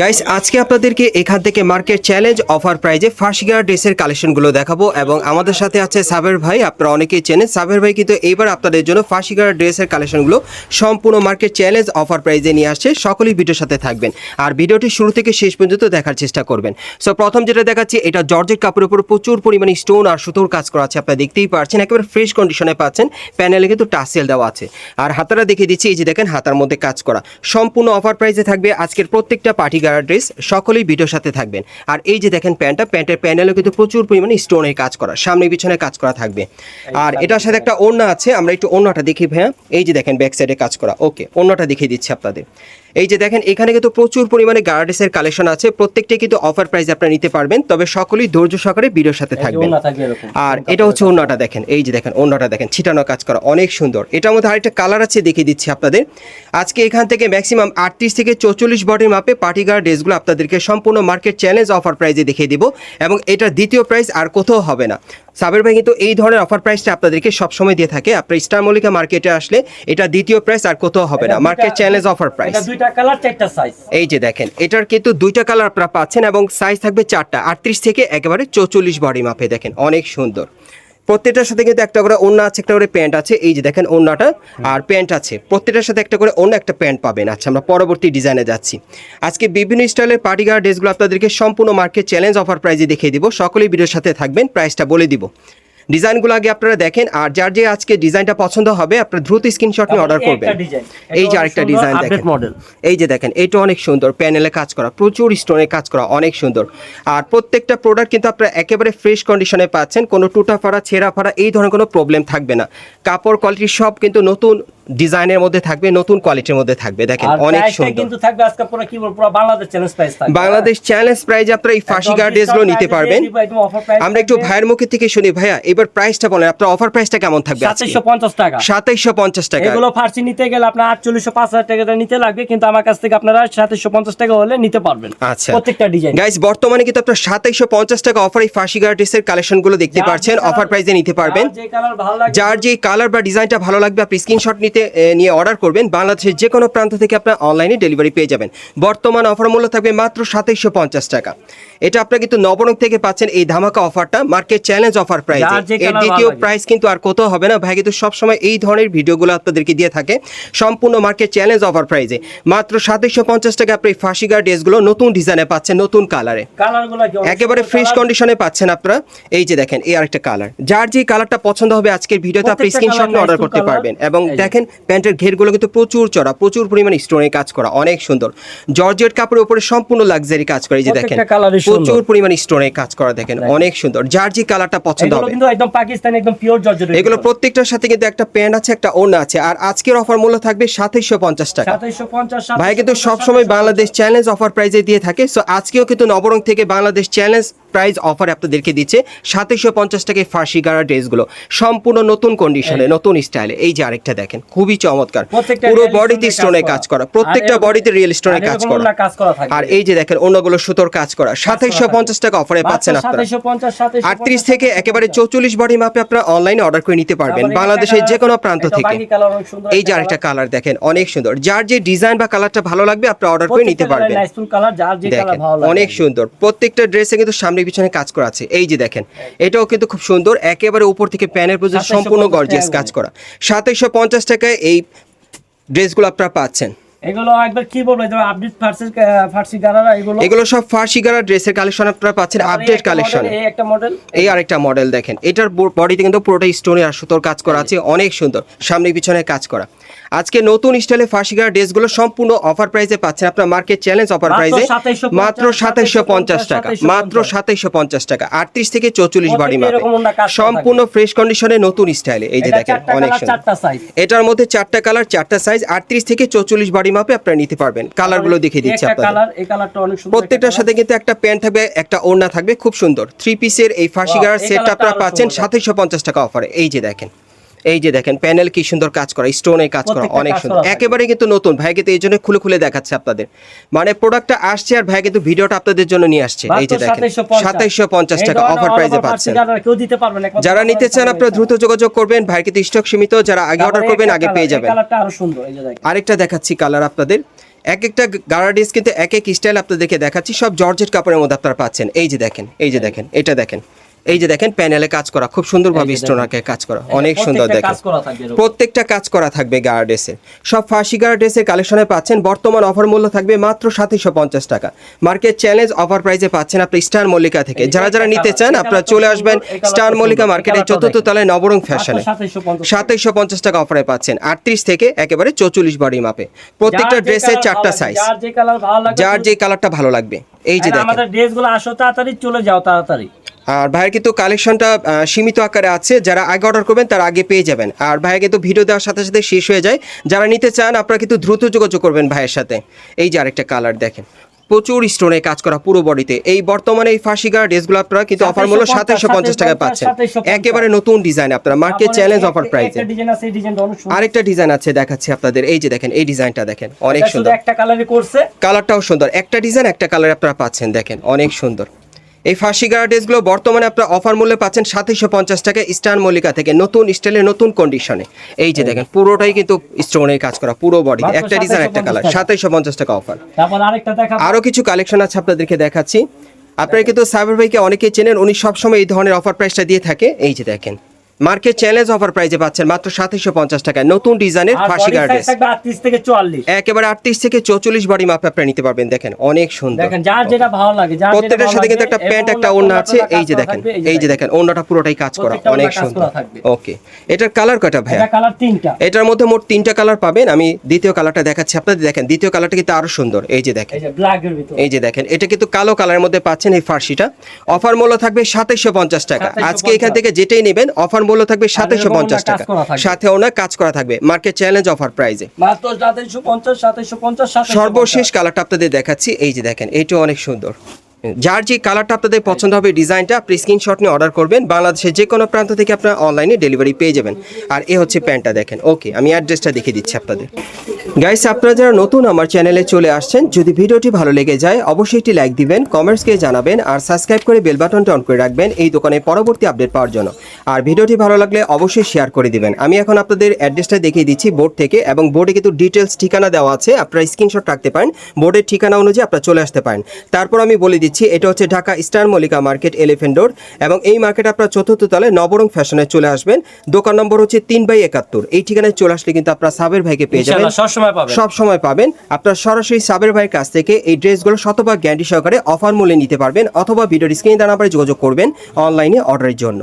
Guys আজকে আপনাদেরকে এখান থেকে মার্কেট চ্যালেঞ্জ অফার প্রাইজে ফার্স্ট ড্রেসের কালেকশনগুলো দেখাবো এবং আমাদের সাথে আছে সাবের ভাই, আপনারা অনেকেই চেনেন। সাবের ভাই কিন্তু এইবার আপনাদের জন্য ফার্স্ট ড্রেসের কালেকশনগুলো সম্পূর্ণ মার্কেট চ্যালেঞ্জ অফার প্রাইজে নিয়ে আসছে। সকলেই ভিডিওর সাথে থাকবেন আর ভিডিওটি শুরু থেকে শেষ পর্যন্ত দেখার চেষ্টা করবেন। সো প্রথম যেটা দেখাচ্ছি, এটা জর্জের কাপড়ের উপর প্রচুর পরিমাণে স্টোন আর সুতোর কাজ করা আছে, আপনারা দেখতেই পাচ্ছেন একেবারে ফ্রেশ কন্ডিশনে পাচ্ছেন। প্যানেলে কিন্তু টাসেল দেওয়া আছে। আর হাতারা দেখিয়ে দিচ্ছি, এই যে দেখেন, হাতার মধ্যে কাজ করা। সম্পূর্ণ অফার প্রাইজে থাকবে আজকের প্রত্যেকটা পার্টি গাড়া ড্রেস সকলেই ভিডিওর সাথে থাকবেন। আর এই যে দেখেন প্যান্টটা প্যান্টের প্যানেলও কিন্তু প্রচুর পরিমাণে স্টোনের কাজ করা সামনে পিছনে কাজ করা থাকবে। আর এটার সাথে একটা ওড়না আছে আমরা একটু ওড়নাটা দেখি ভাইয়া। এই যে দেখেন ব্যাক সাইডে কাজ করা ওকে ওড়নাটা দেখিয়ে দিচ্ছি আপনাদের। এই যে দেখেন এখানে কিন্তু প্রচুর পরিমাণে গার্ডেসের কালেকশন আছে। প্রত্যেকটাই কিন্তু অফার প্রাইস আপনারা নিতে পারবেন তবে সকলেই ধৈর্য সহকারে ভিডিওর সাথে থাকবেন। আর এটা হচ্ছে ওড়নাটা দেখেন এই যে দেখেন ওড়নাটা দেখেন ছিটানো কাজ করা অনেক সুন্দর। এটার মধ্যে আরেকটা কালার আছে দেখিয়ে দিচ্ছি আপনাদের। আজকে এখান থেকে ম্যাক্সিমাম আটত্রিশ থেকে চৌচল্লিশ বডির মাপে পার্টি গার্ড ড্রেসগুলো আপনাদেরকে সম্পূর্ণ মার্কেট চ্যালেঞ্জ অফার প্রাইজে দেখিয়ে দিব এবং এটার দ্বিতীয় প্রাইস আর কোথাও হবে না। সাবের ভাই কিন্তু এই ধরনের অফার প্রাইসটা আপনাদেরকে সবসময় দিয়ে থাকে। আপনার স্টার মল্লিকা মার্কেটে আসলে এটা দ্বিতীয় প্রাইস আর কোথাও হবে না। মার্কেট চ্যালেঞ্জ অফার প্রাইস দুইটা কালার, চারটা সাইজ এই যে দেখেন, এটার কিন্তু দুইটা কালার আপনারা পাচ্ছেন এবং সাইজ থাকবে চারটা। আটত্রিশ থেকে একেবারে চৌচল্লিশ বডি মাপে দেখেন, অনেক সুন্দর। প্রত্যেকটার সাথে কিন্তু একটা করে ওড়না আছে, একটা করে প্যান্ট আছে। এই যে দেখেন ওড়নাটা আর প্যান্ট আছে। প্রত্যেকটার সাথে একটা করে অন্য একটা প্যান্ট পাবেন। আচ্ছা আমরা পরবর্তী ডিজাইনে যাচ্ছি। আজকে বিভিন্ন স্টাইলের পার্টি গার্ড ড্রেসগুলো আপনাদেরকে সম্পূর্ণ মার্কেট চ্যালেঞ্জ অফার প্রাইজে দেখিয়ে দিব। সকলেই ভিডিওর সাথে থাকবেন প্রাইসটা বলে দিব। ডিজাইনগুলো আগে আপনারা দেখেন আর যার যে আজকে ডিজাইনটা পছন্দ হবে আপনারা দ্রুত স্ক্রিনশট নিয়ে অর্ডার করবেন। এই যে আরেকটা ডিজাইন দেখেন। মডেল এই যে দেখেন এটা অনেক সুন্দর প্যানেলে কাজ করা প্রচুর স্টোনে কাজ করা অনেক সুন্দর। আর প্রত্যেকটা প্রোডাক্ট কিন্তু আপনারা একেবারে ফ্রেশ কন্ডিশনে পাচ্ছেন কোনো টুটা ফাড়া ছেঁড়া ফাড়া এই ধরনের কোনো প্রবলেম থাকবে না। কাপড় কোয়ালিটি সব কিন্তু নতুন ডিজাইনের মধ্যে থাকবে নতুন কোয়ালিটির মধ্যে থাকবে। দেখেন অনেক সুন্দর। কিন্তু থাকবে আজকে পুরো কি পুরো বাংলাদেশ চ্যালেঞ্জ প্রাইস থাকবে। বাংলাদেশ চ্যালেঞ্জ প্রাইজে আপনারা এই ফাঁসি একদম গার্ড ড্রেসগুলো discount নিতে পারবেন। আমরা একটু ভাইয়ের মুখে থেকে শুনি। ভাইয়া এবার প্রাইসটা বলেন আপনার অফার প্রাইসটা কেমন থাকবে সাতাইশশো পঞ্চাশ টাকা। সাতাইশশো পঞ্চাশ টাকা। এগুলো ফার্সি নিতে গেলে আপনার আটচল্লিশশো পাঁচ হাজার টাকা নিতে লাগবে কিন্তু আমার কাছ থেকে আপনারা সাতাইশশো পঞ্চাশ টাকা হলে নিতে পারবেন। আচ্ছা। প্রত্যেকটা ডিজাইন গাইস বর্তমানে কিন্তু আপনার সাতাইশশো পঞ্চাশ টাকা অফার এই ফাঁসি গার্ড কালেকশনগুলো দেখতে পাচ্ছেন অফার প্রাইসে নিতে পারবেন। যার যে কালার বা ডিজাইনটা ভালো লাগবে আপনি স্ক্রিনশট নিতে এ, নিয়ে অর্ডার করবেন। বাংলাদেশের যে কোনো প্রান্ত থেকে আপনার অনলাইনে ডেলিভারি পেয়ে যাবেন। বর্তমান অফার মূল্য থাকবে মাত্র সাতাইশশো পঞ্চাশ টাকা। এটা আপনার কিন্তু নবরং থেকে পাচ্ছেন এই ধামাকা অফারটা মার্কেট চ্যালেঞ্জ অফার প্রাইস এর দ্বিতীয় প্রাইস কিন্তু আর কোথাও হবে না। ভাই কিন্তু সবসময় এই ধরনের ভিডিওগুলো আপনাদেরকে দিয়ে থাকে। সম্পূর্ণ মার্কেট চ্যালেঞ্জ অফার প্রাইসে মাত্র সাতাইশশো পঞ্চাশ টাকা আপনি এই ফাঁসি গার্ড ড্রেসগুলো নতুন ডিজাইনে পাচ্ছেন নতুন কালারে একেবারে ফ্রেশ কন্ডিশনে পাচ্ছেন আপনারা। এই যে দেখেন এই আরেকটা কালার যার যে কালারটা পছন্দ হবে আজকের ভিডিওতে আপনি স্ক্রিনশট অর্ডার করতে পারবেন। এবং দেখেন প্যান্টের ঘেরগুলো কিন্তু প্রচুর চড়া প্রচুর পরিমাণে স্টোনে কাজ করা অনেক সুন্দর। জর্জেট কাপড়ের উপরে সম্পূর্ণ লাক্সারি কাজ করে এই যে দেখেন। প্রচুর পরিমাণে স্টোনে কাজ করা দেখেন অনেক সুন্দর। যার যে কালারটা পছন্দ হবে। কিন্তু একদম পাকিস্তানি একদম পিওর জর্জেট এগুলো প্রত্যেকটার সাথে কিন্তু একটা প্যান্ট আছে একটা ওড়না আছে আর আজকের অফার মূল্য থাকবে সাতাইশশো পঞ্চাশ টাকা। সাতাইশশো পঞ্চাশ ভাই কিন্তু সবসময় বাংলাদেশ চ্যালেঞ্জ অফার প্রাইজে দিয়ে থাকে সো আজকেও কিন্তু নবরং থেকে বাংলাদেশ চ্যালেঞ্জ প্রাইজ অফার আপনাদেরকে দিচ্ছে সাতাইশশো পঞ্চাশ টাকায় ফার্সি গাড়া ড্রেসগুলো। সম্পূর্ণ নতুন কন্ডিশনে নতুন স্টাইলে এই যে আরেকটা দেখেন খুবই চমৎকার। পুরো বডিতে স্টোনে কাজ করা। প্রত্যেকটা বডিতে রিয়েল স্টোনে কাজ করা। আর এই যে দেখেন অন্যগুলো সুতোর কাজ করা। সাতাইশশো পঞ্চাশ টাকা অফারে পাচ্ছেন আপনারা। আটত্রিশ থেকে একেবারে চৌচল্লিশ বডি মাপে আপনারা অনলাইনে অর্ডার করে নিতে পারবেন। বাংলাদেশের যে কোনো প্রান্ত থেকে। এই যে আরেকটা কালার দেখেন অনেক সুন্দর। যার যে ডিজাইন বা কালারটা ভালো লাগবে আপনি অর্ডার করে নিতে পারবেন। দেখেন অনেক সুন্দর। প্রত্যেকটা ড্রেসে কিন্তু সামনে পিছনে কাজ করা আছে। এই যে দেখেন এটাও কিন্তু খুব সুন্দর। একেবারে উপর থেকে প্যানের পর্যন্ত সম্পূর্ণ গর্জিয়াস কাজ করা। সাতাইশশো পঞ্চাশ টাকায় এই ড্রেসগুলো আপনারা পাচ্ছেন। এগুলো একবার কি বলব আপডেট ফার্সি ফার্সি গারারা এগুলো এগুলো সব ফার্সি গাড়া ড্রেসের কালেকশন আপনারা পাচ্ছেন আপডেট কালেকশন এই একটা মডেল এই আরেকটা মডেল দেখেন এটার বডিতে কিন্তু পুরোটা স্টোনে আর সুতোর কাজ করা আছে অনেক সুন্দর সামনে পিছনে কাজ করা। আজকে নতুন স্টাইলে ফার্সিগার ড্রেসগুলো সম্পূর্ণ অফার প্রাইসে পাচ্ছেন আপনার মার্কেট চ্যালেঞ্জ অফার প্রাইসে মাত্র সাতাইশশো পঞ্চাশ টাকা মাত্র সাতাইশশো পঞ্চাশ টাকা আটত্রিশ থেকে চৌচল্লিশ বাড়ি মাপে সম্পূর্ণ ফ্রেশ কন্ডিশনে নতুন স্টাইলে এই যে দেখেন অনেক সুন্দর। এটার মধ্যে চারটা কালার চারটা সাইজ আটত্রিশ থেকে চৌচল্লিশ বাড়ি মাপে আপনারা নিতে পারবেন। কালারগুলো দেখিয়ে দিচ্ছি একটা আপনাদের। কালার এই কালারটা অনেক সুন্দর প্রত্যেকটার সাথে কিন্তু একটা প্যান্ট থাকবে একটা ওড়না থাকবে খুব সুন্দর। থ্রি পিসের এই ফার্সি সেট গাড়ার সেটটা আপনারা পাচ্ছেন। সাতাইশশো পঞ্চাশ টাকা অফারে এই যে দেখেন। এই যে দেখেন প্যানেল কি সুন্দর কাজ করা স্টোনে কাজ করা অনেক সুন্দর। একেবারে কিন্তু নতুন ভাই কিন্তু এই জন্য খুলে খুলে দেখাচ্ছে আপনাদের। মানে প্রোডাক্টটা আসছে আর ভাই কিন্তু ভিডিওটা আপনাদের জন্য নিয়ে আসছে। এই যে দেখেন সাতাইশশো পঞ্চাশ। টাকা অফার প্রাইসে পাচ্ছেন যারা নিতে চান আপনারা দ্রুত যোগাযোগ করবেন ভাই কিন্তু স্টক সীমিত যারা আগে অর্ডার করবেন আগে পেয়ে যাবেন। আরেকটা দেখাচ্ছি কালার আপনাদের। এক একটা গাড়া ড্রেস কিন্তু এক এক স্টাইল আপনাদেরকে দেখাচ্ছি সব জর্জেট কাপড়ের মধ্যে আপনারা পাচ্ছেন। এই যে দেখেন এই যে দেখেন এটা দেখেন। এই যে দেখেন প্যানেলে কাজ করা খুব সুন্দরভাবে স্টোনাকে কাজ করা অনেক সুন্দর দেখেন। প্রত্যেকটা কাজ করা থাকবে গাড়া ড্রেসের সব ফার্সি গার্ডেসের কালেকশনে পাচ্ছেন বর্তমান অফার মূল্য থাকবে মাত্র সাতশো পঞ্চাশ টাকা। মার্কেট চ্যালেঞ্জ অফার প্রাইসে পাচ্ছেন আপনি স্টার মল্লিকা থেকে। যারা যারা নিতে চান আপনারা চলে আসবেন স্টার মল্লিকা মার্কেটের চতুর্থ তলায় নবরং ফ্যাশনে মাত্র 2750 সাতাইশশো পঞ্চাশ টাকা। অফারে পাচ্ছেন আটত্রিশ থেকে একেবারে চৌচল্লিশ বডি মাপে। প্রত্যেকটা ড্রেসের চারটা সাইজ যার যে কালারটা ভালো লাগবে। এই যে দেখেন। আমাদের ড্রেসগুলো আসো তাড়াতাড়ি চলে যাও তাড়াতাড়ি। আর ভাইয়ের কিন্তু কালেকশনটা সীমিত আকারে আছে। যারা আগে অর্ডার করবেন তারা আগে পেয়ে যাবেন। আর ভাইয়া কিন্তু ভিডিও দেওয়ার সাথে সাথে শেষ হয়ে যায়। যারা নিতে চান আপনারা কিন্তু দ্রুত যোগাযোগ করবেন ভাইয়ের সাথে। এই যে আরেকটা কালার দেখেন। প্রচুর স্টোনে কাজ করা পুরো বডিতে এই বর্তমানে এই ফাঁসিগার ড্রেসগুলো আপনারা কিন্তু অফার মূল্য সাতাইশশো পঞ্চাশ টাকায় পাচ্ছেন। একেবারে নতুন ডিজাইন আপনারা। মার্কেট চ্যালেঞ্জ অফার প্রাইসে আরেকটা ডিজাইন আছে দেখাচ্ছি আপনাদের। এই যে দেখেন এই ডিজাইনটা দেখেন। অনেক সুন্দর। একটা কালারই করছে। কালারটাও সুন্দর। একটা ডিজাইন একটা কালার আপনারা পাচ্ছেন। দেখেন অনেক সুন্দর। এই ফার্সি গাড়া ড্রেসগুলো বর্তমানে আপনার অফার মূল্যে পাচ্ছেন সাতশো পঞ্চাশ টাকা স্টার মল্লিকা থেকে। নতুন স্টাইলে নতুন কন্ডিশনে এই যে দেখেন পুরোটাই কিন্তু স্টোনের কাজ করা পুরো বডি একটা ডিজাইন একটা কালার। সাতশো পঞ্চাশ টাকা অফার আরও আরও কিছু কালেকশন আছে আপনাদেরকে দেখাচ্ছি। আপনারা কিন্তু সাইবার ভাইকে অনেকেই চেনেন উনি সবসময় এই ধরনের অফার প্রাইসটা দিয়ে থাকে। এই যে দেখেন মার্কেট চ্যালেঞ্জ অফার প্রাইসে পাচ্ছেন মাত্র সাতশো পঞ্চাশ টাকায়। নতুন ডিজাইনের ফাঁসি ড্রেস 38 থেকে 44 একেবারে আটত্রিশ থেকে চৌচল্লিশ বডি মাপে আপনারা নিতে পারবেন দেখেন অনেক সুন্দর। দেখেন যার যেটা ভালো লাগে প্রত্যেকটার সাথে কিন্তু একটা প্যান্ট একটা ওড়না- আছে এই যে দেখেন এই যে দেখেন। ওড়নাটা পুরোটাই কাজ করা অনেক সুন্দর। ওকে এটার কালার কয়টা এটা কালার তিনটা। এটার মধ্যে মোট তিনটা কালার পাবেন আমি দ্বিতীয় কালারটা দেখাচ্ছি আপনাদের দেখেন দ্বিতীয় কালারটা কিন্তু আরও সুন্দর এই যে দেখেন। এই যে দেখেন এটা কিন্তু কালো কালারের মধ্যে পাচ্ছেন এই ফার্সিটা অফার মূল্য থাকবে সাতাইশশো পঞ্চাশ টাকা। আজকে এখান থেকে যেটাই নেবেন অফার মূল্য থাকবে সাতাইশো পঞ্চাশ টাকা। সাথে ওনার কাজ করা থাকবে। মার্কেট চ্যালেঞ্জ অফার প্রাইজে মাত্র 2750 2750 2750 সর্বশেষ কালারটা আপনাদের দেখাচ্ছি। এই যে দেখেন এইটা অনেক সুন্দর। যার যে কালারটা আপনাদের পছন্দ হবে ডিজাইনটা আপনি স্ক্রিনশট নিয়ে অর্ডার করবেন। বাংলাদেশের যে কোনো প্রান্ত থেকে আপনারা অনলাইনে ডেলিভারি পেয়ে যাবেন। আর এ হচ্ছে প্যান্টটা দেখেন। ওকে আমি অ্যাড্রেসটা দেখিয়ে দিচ্ছি আপনাদের। গাইস আপনারা যারা নতুন আমার চ্যানেলে চলে আসছেন, যদি ভিডিওটি ভালো লেগে যায়, অবশ্যই একটি লাইক দিবেন কমেন্টসকে জানাবেন, আর সাবস্ক্রাইব করে বেল বাটনটা অন করে রাখবেন এই দোকানে পরবর্তী আপডেট পাওয়ার জন্য। আর ভিডিওটি ভালো লাগলে অবশ্যই শেয়ার করে দিবেন। আমি এখন আপনাদের অ্যাড্রেসটা দেখিয়ে দিচ্ছি বোর্ড থেকে, এবং বোর্ডে কিন্তু ডিটেলস ঠিকানা দেওয়া আছে। আপনারা স্ক্রিনশট রাখতে পারেন। বোর্ডের ঠিকানা অনুযায়ী আপনারা চলে আসতে পারেন। তারপর আমি বলে দিচ্ছি, এটা হচ্ছে Dhaka star Mallika market elephant road এবং এই মার্কেট আপনারা চতুর্থ তলে নবরং ফ্যাশনে চলে আসবেন। দোকান নম্বর হচ্ছে তিন বাই একাত্তর। এই ঠিকানায় চলে আসলে কিন্তু আপনারা সাবের ভাইকে পেয়ে যাবেন। সময় পাবেন। সব সময় পাবেন। আপনার সরাসরি সাবের ভাইয়ের কাছ থেকে এই ড্রেসগুলো শতভাগ গ্যারান্টি সহকারে অফার মূল্যে নিতে পারবেন অথবা ভিডিও স্ক্রিনে দেওয়া নাম্বারে যোগাযোগ করবেন অনলাইনে অর্ডারের জন্য।